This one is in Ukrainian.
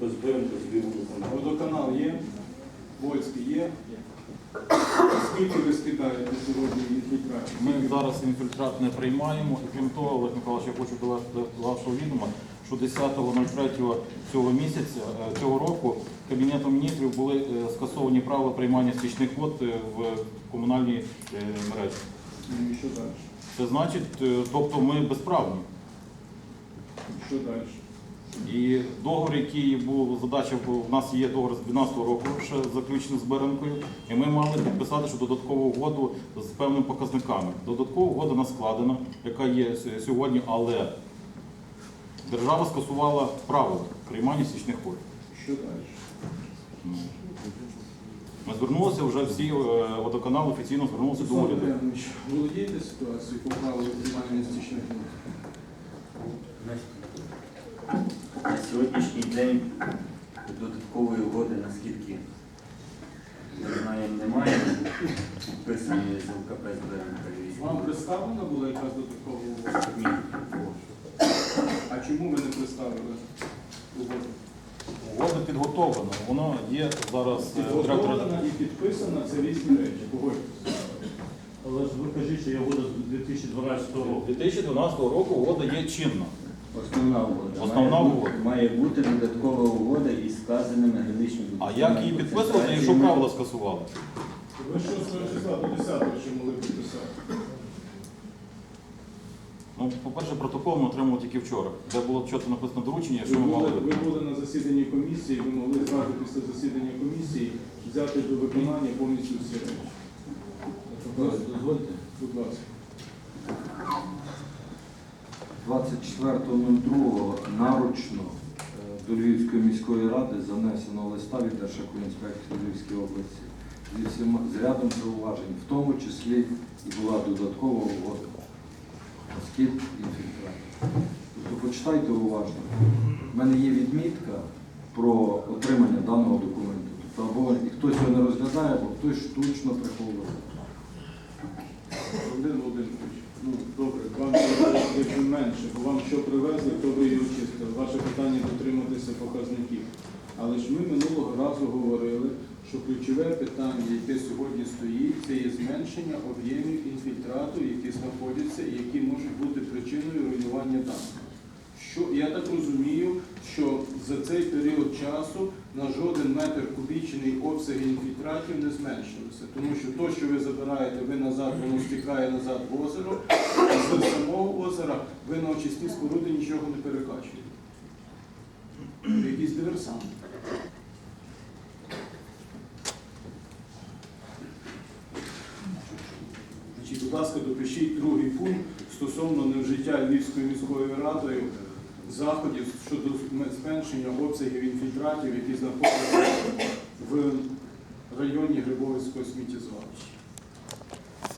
без Беренка собі водоканал. Водоканал є, Вольський є. Скільки ви скидаєте сьогодні інфільтрацію? Ми зараз інфільтрат не приймаємо. І крім того, Олег Миколаївич, я хочу до вашого відома, що 10.03 цього місяця, е, цього року, Кабінетом міністрів були е, скасовані правила приймання стічних вод е, в комунальній мережі. Ну і що далі? Це значить, тобто ми безправні. Що далі? І договор, який був задача, бо в нас є договор з 12 року, ще заключений з Беренкою, і ми мали підписати що додаткову угоду з певними показниками. Додаткова угода у нас складена, яка є сьогодні, але держава скасувала правила приймання стічних вод. Що далі? Ми звернулися вже всі е, водоканали офіційно звернулися до уряду. Володієте ситуацією по правилу приймання стічних вод? На сьогоднішній день додаткової угоди, наскільки ми знаємо, немає. Підписані з ЛКП з Беренка. Вам представлена була якась додаткова угода? Ні. А чому ви не представили угоду? Угода підготовлена, вона є зараз е. Підготовлена і підписана це різні речі. Погодьтесь. Але ж ви кажіть, що я вода з 2012 року. 2012 року угода є чинна. Основна угода. Основна має, бути- угода. має бути додаткова угода із сказаними граничними А як її підписувати, якщо правила скасували? Ви 6 числа до 10 ще могли підписати. Ну, по-перше, протокол ми отримали тільки вчора, де було чітко написано доручення, Ви що ми були, мали. ви були на засіданні комісії, ви могли зразу після засідання комісії взяти до виконання повністю всі речі. Дозвольте. Будь ласка. 24.02 наручно е, до Львівської міської ради занесено листа від Держекоінспекції Львівської області зі всіма з рядом зауважень, в тому числі і була додаткова угода на скид інфільтрації. Тобто почитайте уважно. У мене є відмітка про отримання даного документу. Тобто або і хтось його не розглядає, або хтось штучно приховує. Володимир Володимирович, ну добре, вам трохи менше, бо вам що привезли, то ви і очистили. Ваше питання дотриматися показників. Але ж ми минулого разу говорили, що ключове питання, яке сьогодні стоїть, це є зменшення об'ємів інфільтрату, які знаходяться і які можуть бути причиною руйнування даних. Що я так розумію, за цей період часу на жоден метр кубічний обсяги інфільтратів не зменшилися, тому що то, що ви забираєте, ви назад, воно стікає назад в озеро, а з самого озера ви на очисні споруди нічого не перекачуєте. Якісь диверсанти. Будь ласка, допишіть другий пункт стосовно невжиття Львівською міською радою заходів щодо зменшення обсягів інфільтратів, які знаходяться в районі Грибовицького сміттєзвалища.